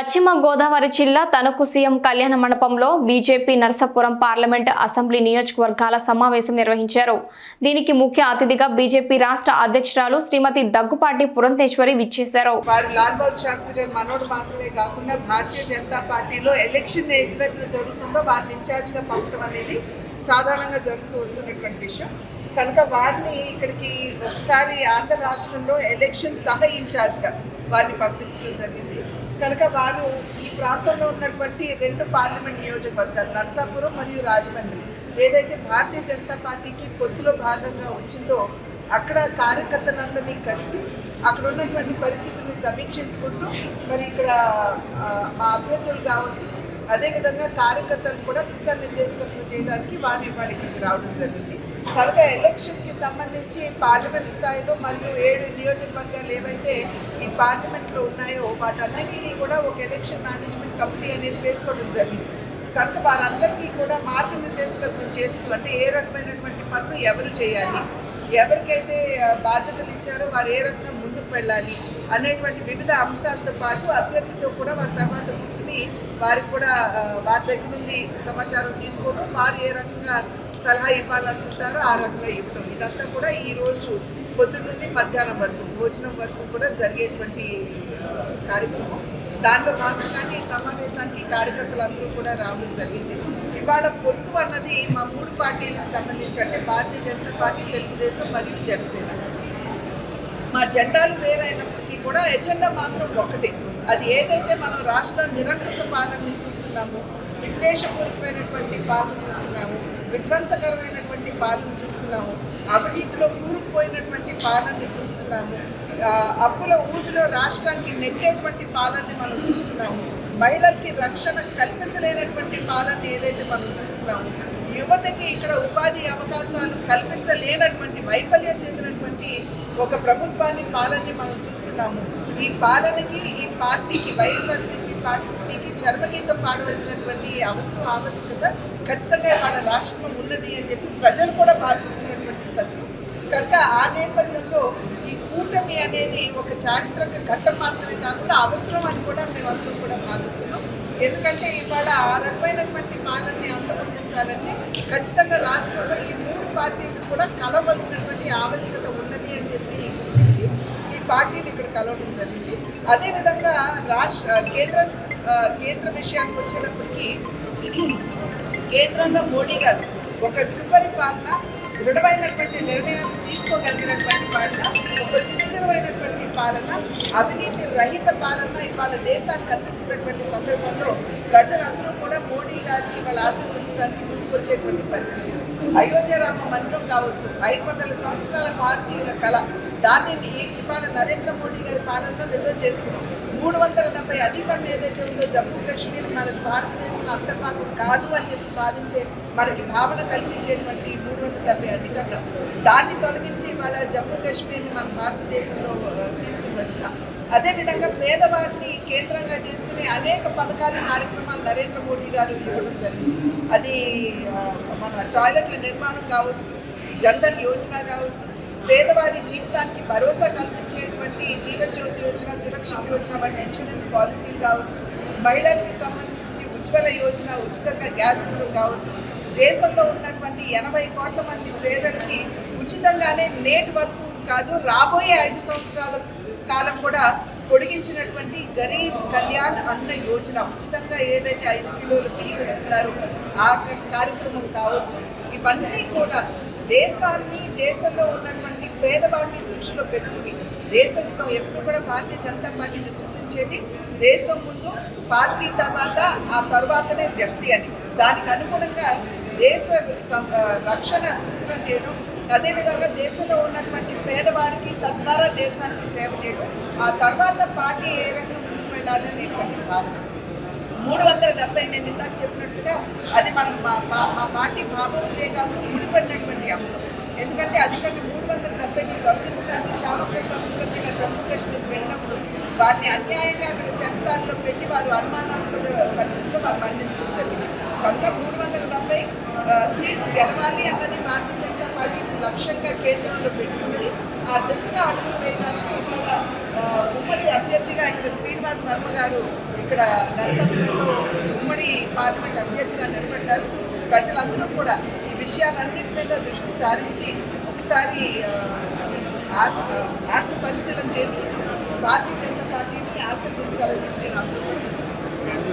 పశ్చిమ గోదావరి జిల్లా తణుకు సీఎం కళ్యాణ మండపంలో బీజేపీ నరసాపురం పార్లమెంట్ అసెంబ్లీ నియోజకవర్గాల సమావేశం నిర్వహించారు. దీనికి ముఖ్య అతిథిగా బీజేపీ రాష్ట్ర అధ్యక్షురాలు శ్రీమతి దగ్గుపాటి పురంధేశ్వరి విచ్చేశారు. వారు లాల్ బహదూర్ శాస్త్రి మనోడు మాత్రమే కాకుండా భారతీయ జనతా పార్టీలో ఎలక్షన్ ఎప్పుడైతే జరుగుతుందో వారిని ఇన్ఛార్జ్గా పంపడం అనేది సాధారణంగా జరుగుతూ వస్తున్నటువంటి విషయం. కనుక వారిని ఇక్కడికి ఒకసారి ఆంధ్ర రాష్ట్రంలో ఎలక్షన్ సహ ఇన్ఛార్జ్గా వారిని పంపించడం జరిగింది. కనుక వారు ఈ ప్రాంతంలో ఉన్నటువంటి రెండు పార్లమెంట్ నియోజకవర్గాలు నర్సాపురం మరియు రాజమండ్రి. ఏదైతే భారతీయ జనతా పార్టీకి పొత్తులో భాగంగా వచ్చిందో అక్కడ కార్యకర్తలందరినీ కలిసి అక్కడ ఉన్నటువంటి పరిస్థితుల్ని సమీక్షించుకుంటూ మరి ఇక్కడ మా అభ్యర్థులు కావచ్చు అదేవిధంగా కార్యకర్తలు కూడా దిశానిర్దేశకత్వం చేయడానికి వారు ఇవాళ ఇక్కడికి రావడం జరిగింది. కనుక ఎలక్షన్కి సంబంధించి పార్లమెంట్ స్థాయిలో మరియు ఏడు నియోజకవర్గాలు ఏవైతే ఈ పార్లమెంట్లో ఉన్నాయో వాటన్నిటికీ కూడా ఒక ఎలక్షన్ మేనేజ్మెంట్ కమిటీ అనేది వేసుకోవడం జరిగింది. కనుక వారందరికీ కూడా మార్గనిర్దేశకత్వం చేస్తూ అంటే ఏ రకమైనటువంటి పనులు ఎవరు చేయాలి ఎవరికైతే బాధ్యతలు ఇచ్చారో వారు ఏ రకంగా ముందుకు వెళ్ళాలి అనేటువంటి వివిధ అంశాలతో పాటు అభ్యర్థితో కూడా వారి తర్వాత కూర్చుని వారికి కూడా వారి దగ్గర నుండి సమాచారం తీసుకోవడం వారు ఏ రకంగా సలహా ఇవ్వాలనుకుంటారో ఆ రకంగా ఇవ్వడం. ఇదంతా కూడా ఈ రోజు పొద్దున్న నుండి మధ్యాహ్నం వరకు భోజనం వరకు కూడా జరిగేటువంటి కార్యక్రమం. దాంట్లో భాగంగానే ఈ సమావేశానికి కార్యకర్తలు అందరూ కూడా రావడం జరిగింది. ఇవాళ పొత్తు అన్నది మా మూడు పార్టీలకు సంబంధించి అంటే భారతీయ జనతా పార్టీ తెలుగుదేశం మరియు జనసేన. మా జెండాలు వేరైనప్పటికీ కూడా ఎజెండా మాత్రం ఒకటే. అది ఏదైతే మనం రాష్ట్ర నిరంకుశ పాలనని చూస్తున్నామో విద్వేషపూరితమైనటువంటి పాలన చూస్తున్నాము విధ్వంసకరమైనటువంటి పాలన చూస్తున్నాము. అవినీతిలో కూరుకుపోయినటువంటి పాలనని చూస్తున్నాము. అప్పుల ఊపిలో రాష్ట్రానికి నెట్టేటువంటి పాలనని మనం చూస్తున్నాము. మహిళలకి రక్షణ కల్పించలేనటువంటి పాలన ఏదైతే మనం చూస్తున్నాము యువతకి ఇక్కడ ఉపాధి అవకాశాలు కల్పించలేనటువంటి వైఫల్యం చెందినటువంటి ఒక ప్రభుత్వాన్ని పాలనని మనం చూస్తున్నాము. ఈ పాలనకి ఈ పార్టీకి వైఎస్ఆర్సీపీ పార్టీకి చర్మగీతం పాడవలసినటువంటి అవసరం ఆవశ్యకత ఖచ్చితంగా వాళ్ళ రాష్ట్రంలో ఉన్నది అని చెప్పి ప్రజలు కూడా భావిస్తున్నటువంటి సత్యం. కనుక ఆ నేపథ్యంలో ఈ కూటమి అనేది ఒక చారిత్రక ఘట్టం మాత్రమే కాకుండా అవసరం అని కూడా మేమందరం కూడా భావిస్తున్నాం. ఎందుకంటే ఇవాళ ఆ రకమైనటువంటి పాలనని అంతమందించాలంటే ఖచ్చితంగా రాష్ట్రంలో ఈ మూడు పార్టీలు కూడా కలవలసినటువంటి ఆవశ్యకత ఉన్నది అని చెప్పి గుర్తించి పార్టీలు ఇక్కడ కలవడం జరిగింది. అదేవిధంగా రాష్ట్ర కేంద్ర కేంద్ర విషయానికి వచ్చేటప్పటికి కేంద్రంలో మోడీ గారు ఒక సుపరిపాలన దృఢమైనటువంటి నిర్ణయాలు తీసుకోగలిగినటువంటి పాలన ఒక సుస్థిరమైనటువంటి పాలన అవినీతి రహిత పాలన ఇవాళ దేశానికి అందిస్తున్నటువంటి సందర్భంలో ప్రజలందరూ కూడా మోడీ గారిని ఇవాళ ఆశీర్వదించడానికి ముందుకు వచ్చేటువంటి పరిస్థితి. అయోధ్య రామ మందిరం కావచ్చు ఐదు వందల సంవత్సరాల భారతీయుల కళ. దాన్ని ఈ- ఇవాళ నరేంద్ర మోడీ గారి పాలనలో రిజర్వ్ చేసుకున్నాం. మూడు వందల డెబ్బై అధికారం ఏదైతే ఉందో జమ్మూ కాశ్మీర్ మన భారతదేశంలో అంతర్భాగం కాదు అని చెప్పి భావించే మనకి భావన కల్పించేటువంటి మూడు వందల డెబ్బై అధికారులు దాన్ని తొలగించి వాళ్ళ జమ్మూ కాశ్మీర్ని మన భారతదేశంలో తీసుకుని వచ్చిన అదేవిధంగా పేదవాడిని కేంద్రంగా చేసుకునే అనేక పథకాలు కార్యక్రమాలు నరేంద్ర మోడీ గారు ఇవ్వడం జరిగింది. అది మన టాయిలెట్ల నిర్మాణం కావచ్చు జన్ధన్ యోజన కావచ్చు పేదవాడి జీవితానికి భరోసా కల్పించేటువంటి జీవజ్యోతి యోజన సురక్షిత యోజన వంటి ఇన్సూరెన్స్ పాలసీలు కావచ్చు మహిళలకి సంబంధించి ఉజ్వల యోజన ఉచితంగా గ్యాస్ ఇవ్వడం కావచ్చు దేశంలో ఉన్నటువంటి ఎనభై కోట్ల మంది పేదలకి ఉచితంగానే నేటి వరకు కాదు రాబోయే ఐదు సంవత్సరాల కాలం కూడా పొడిగించినటువంటి గరీబ్ కళ్యాణ్ అన్న యోజన. ఉచితంగా ఏదైతే ఐదు కిలోలు బియ్యం ఇస్తున్నారో ఆ కార్యక్రమం కావచ్చు ఇవన్నీ కూడా దేశాన్ని దేశంలో ఉన్నటువంటి పేదవాడిని దృష్టిలో పెట్టుకుని దేశంతో ఎప్పుడు కూడా భారతీయ జనతా పార్టీ విశ్వసించేది దేశం ముందు పార్టీ తర్వాత ఆ తర్వాతనే వ్యక్తి అని. దానికి అనుగుణంగా దేశ సం- రక్షణ సుస్థిరం చేయడం అదేవిధంగా దేశంలో ఉన్నటువంటి పేదవాడికి తద్వారా దేశానికి సేవ చేయడం ఆ తర్వాత పార్టీ ఏ రంగం ముందుకు వెళ్ళాలి అనేటువంటి భావన. మూడు వందల డెబ్బై నేను ఇందాక చెప్పినట్లుగా అది మనం మా మా పార్టీ భావోద్వేగాలతో ముడిపడినటువంటి అంశం. ఎందుకంటే అధికంగా మూడు వందల డెబ్బైని తొలగించడానికి శ్యామప్రసాద్ ముఖర్జీ గారు జమ్మూ కాశ్మీర్ వెళ్ళినప్పుడు వారిని అన్యాయంగా అక్కడ చెరసాలలో పెట్టి వారు అనుమానాస్పద పరిస్థితుల్లో వారు మరణించడం జరిగింది. కనుక మూడు వందల డెబ్బై సీట్లు గెలవాలి అన్నది భారతీయ జనతా పార్టీ లక్ష్యంగా కేంద్రంలో పెట్టుకున్నది. ఆ దిశగా అడుగులు వేయడానికి ఉమ్మడి అభ్యర్థిగా ఇక్కడ శ్రీనివాస్ వర్మ గారు ఇక్కడ ఇక్కడ నర్సాపురంలో ఉమ్మడి పార్లమెంట్ అభ్యర్థిగా నిలబడ్డారు. ప్రజలందరూ కూడా విషయాలన్నింటి మీద దృష్టి సారించి ఒకసారి ఆత్మ ఆత్మ పరిశీలన చేసుకుంటూ భారతీయ జనతా పార్టీని ఆశీర్వదిస్తారని చెప్పి నేను అందరూ కూడా